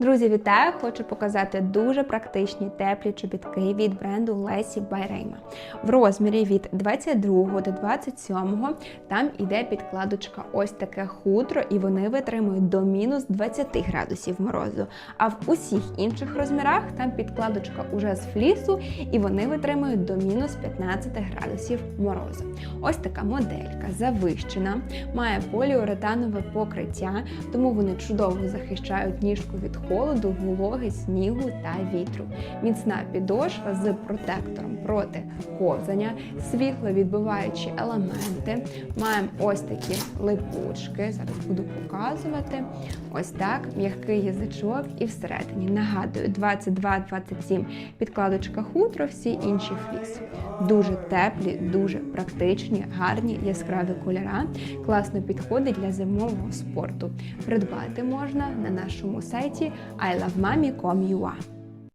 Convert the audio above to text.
Друзі, вітаю! Хочу показати дуже практичні теплі чобітки від бренду Лесі Байрейма. В розмірі від 22 до 27 там іде підкладочка ось таке хутро, і вони витримують до мінус 20 градусів морозу. А в усіх інших розмірах там підкладочка уже з флісу, і вони витримують до мінус 15 градусів морозу. Ось така моделька завищена, має поліуретанове покриття, тому вони чудово захищають ніжку від холоду, вологи, снігу та вітру. Міцна підошва з протектором проти ковзання, світловідбиваючі елементи. Маємо ось такі липучки. Зараз буду показувати. Ось так, м'який язичок і всередині. Нагадую, 22-27 підкладочка хутро, всі інші фліс. Дуже теплі, дуже практичні, гарні, яскраві кольора. Класно підходить для зимового спорту. Придбати можна на нашому сайті I love Miami, Guam, you are.